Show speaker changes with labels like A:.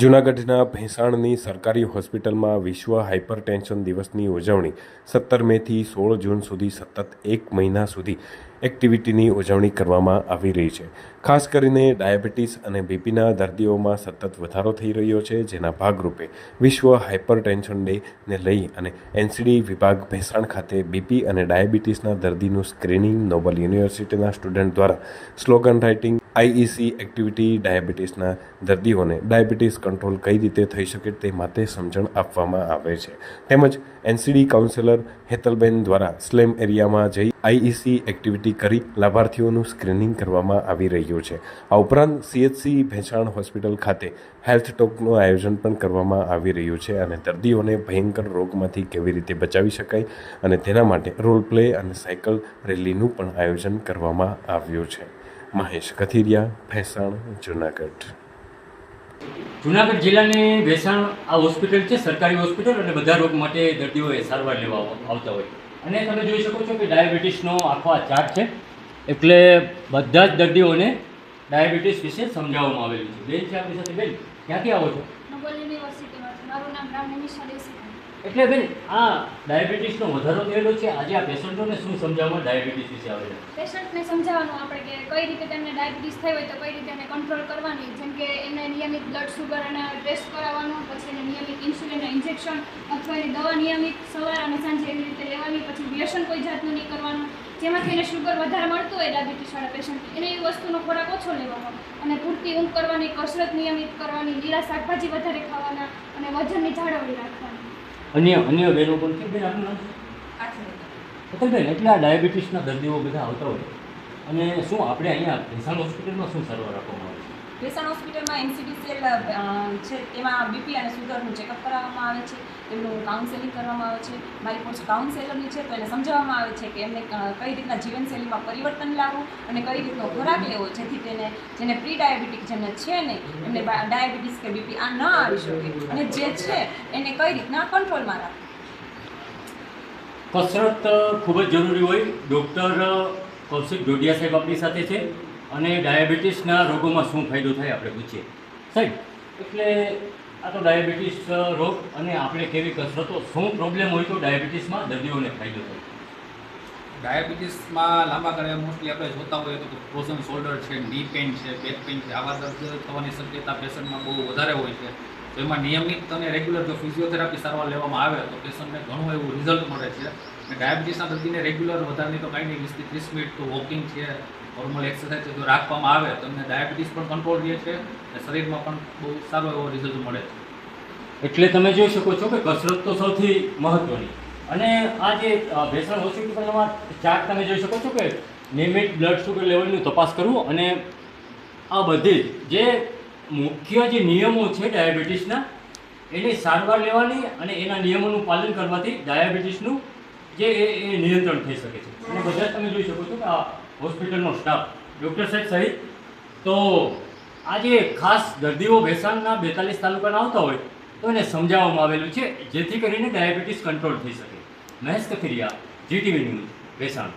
A: જૂનાગઢના ભેંસાણની સરકારી હોસ્પિટલમાં વિશ્વ હાઇપરટેન્શન દિવસની ઉજવણી સત્તર મેથી સોળ જૂન સુધી સતત એક મહિના સુધી એક્ટિવિટીની ઉજવણી કરવામાં આવી રહી છે. ખાસ કરીને ડાયાબિટીસ અને બીપીના દર્દીઓમાં સતત વધારો થઈ રહ્યો છે, જેના ભાગરૂપે વિશ્વ હાઇપરટેન્શન ડેને લઈ અને એનસીડી વિભાગ ભેંસાણ ખાતે બીપી અને ડાયાબિટીસના દર્દીનું સ્ક્રીનિંગ નોબલ યુનિવર્સિટીના સ્ટુડન્ટ દ્વારા સ્લોગન રાઇટિંગ આઈઈસી એક્ટિવિટી, ડાયાબિટીસના દર્દીઓને ડાયાબિટીસ કંટ્રોલ કઈ રીતે થઈ શકે તે માટે સમજણ આપવામાં આવે છે. તેમજ એનસીડી કાઉન્સેલર હેતલબેન દ્વારા સ્લેમ એરિયામાં જઈ આઈઈસી એક્ટિવિટી કરી લાભાર્થીઓનું સ્ક્રીનિંગ કરવામાં આવી રહ્યું છે. આ ઉપરાંત સીએચસી ભેંસાણ હોસ્પિટલ ખાતે હેલ્થ ટોકનું આયોજન પણ કરવામાં આવી રહ્યું છે અને દર્દીઓને ભયંકર રોગમાંથી કેવી રીતે બચાવી શકાય અને તેના માટે રોલ પ્લે અને સાયકલ રેલીનું પણ આયોજન કરવામાં આવ્યું છે. મહેશ કથિરિયા ભેંસાણ જુનાગઢ.
B: જુનાગઢ જિલ્લાની ભેસાણ આ હોસ્પિટલ છે સરકારી હોસ્પિટલ અને બધા રોગ માટે દર્દીઓએ સારવાર લેવા આવતા હોય. અને તમે જોઈ શકો છો કે ડાયાબિટીસનો આખો આ ચાર્ટ છે એટલે બધા જ દર્દીઓને ડાયાબિટીસ વિશે સમજાવવામાં આવેલું છે. બેન છે આપણી સાથે બેન? ક્યાંથી આવો છો?
C: મારું નામ રામ નિમિષા દેસાઈ
B: એટલે બેન, આ ડાયાબિટીસનો વધારો થયેલો છે. આજે આ પેશન્ટોને શું સમજાવવા ડાયાબિટીસ વિશે આવે
C: પેશન્ટને સમજાવવાનું આપણે કે કઈ રીતે તેમને ડાયાબિટીસ થઈ હોય તો કઈ રીતે એને કંટ્રોલ કરવાની. જેમ કે એને નિયમિત બ્લડ શુગર અને ટેસ્ટ કરાવવાનું, પછી એને નિયમિત ઇન્સ્યુલિનના ઇન્જેક્શન અથવા એની દવા નિયમિત સવાર અને સાંજે એવી રીતે લેવાની, પછી વ્યસન કોઈ જાતનું નહીં કરવાનું. જેમાંથી એને શુગર વધારે મળતું હોય ડાયાબિટીસવાળા પેશન્ટ એને એ વસ્તુનો ખોરાક ઓછો લેવાનો અને પૂરતી ઊંઘ કરવાની, કસરત નિયમિત કરવાની લીલા શાકભાજી વધારે ખાવાના અને વજનની જાળવણી રાખવાની.
B: અન્ય અન્ય બહેનો પણ કે બેન આપનું નામ? અતલબેન એટલે આ ડાયાબિટીસના દર્દીઓ બધા આવતા હોય. અને શું, આપણે અહીંયા ભેસાણ હોસ્પિટલમાં શું સારવાર આપવામાં આવે છે?
D: ભેસાણ હોસ્પિટલમાં એનસીડીસીએલ છે, તેમાં બીપી અને સુગરનું ચેકઅપ કરાવવામાં આવે છે, તેમનું કાઉન્સેલિંગ કરવામાં આવે છે, મારી પોસ્ટ કાઉન્સેલરની છે, તો એને સમજાવવામાં આવે છે કે એમને કઈ રીતના જીવનશૈલીમાં પરિવર્તન લાવવું અને કઈ રીતનો ખોરાક લેવો, જેથી તેને, જેને પ્રી ડાયાબિટીક જેને છે નહીં, એમને ડાયાબિટીસ કે બીપી આ ન આવી શકે અને જે છે એને કઈ રીતના કંટ્રોલમાં રાખવું.
B: કસરત ખૂબ જ જરૂરી હોય. ડૉક્ટર કૌશિક જોડિયા સાહેબ આપણી સાથે છે. અને ડાયાબિટીસના રોગોમાં શું ફાયદો થાય આપણે પૂછીએ. સાહેબ, એટલે આ તો ડાયાબિટીસ રોગ અને આપણે કેવી કસરતો, શું પ્રોબ્લેમ હોય તો ડાયાબિટીસમાં દર્દીઓને ફાયદો થાય?
E: ડાયાબિટીસમાં લાંબા ગાળે મોસ્ટલી આપણે જોતા હોઈએ તો ફ્રોઝન શોલ્ડર છે ની પેઇન છે બેક પેઇન છે, આવા દર્દ થવાની શક્યતા પેશન્ટમાં બહુ વધારે હોય છે. તો એમાં નિયમિત અને રેગ્યુલર જો ફિઝિયોથેરાપી સારવાર લેવામાં આવે તો પેશન્ટને ઘણું એવું રિઝલ્ટ મળે છે. અને ડાયાબિટીસના દર્દીને રેગ્યુલર વધારે તો કાંઈ નહીં વીસથી ત્રીસ મિનિટ તો વોકિંગ છે નોર્મલ એક્સરસાઇઝ જો રાખવામાં આવે તો એમને ડાયાબિટીસ પણ કંટ્રોલ રહે છે અને શરીરમાં પણ બહુ સારો એવો રિઝલ્ટ મળે છે.
B: એટલે તમે જોઈ શકો છો કે કસરત તો સૌથી મહત્ત્વની અને આ જે ભેસણ હોસ્પિટલમાં ચાર્ટ તમે જોઈ શકો છો કે નિયમિત બ્લડ શુગર લેવલની તપાસ કરવું અને આ બધી જ મુખ્ય જે નિયમો છે ડાયાબિટીસના એની સારવાર લેવાની અને એના નિયમોનું પાલન કરવાથી ડાયાબિટીસનું જે એ નિયંત્રણ થઈ શકે છે. અને બધા તમે જોઈ શકો છો કે આ હોસ્પિટલનો સ્ટાફ. ડૉક્ટર સાહેબ સહિત તો આજે ખાસ દર્દીઓ ભેસાણના બેતાલીસ તાલુકાના આવતા હોય તો એને સમજાવવામાં આવેલું છે, જેથી કરીને ડાયાબિટીસ કંટ્રોલ થઈ શકે. Mahesh Kathiriya GTV news, Bhesan.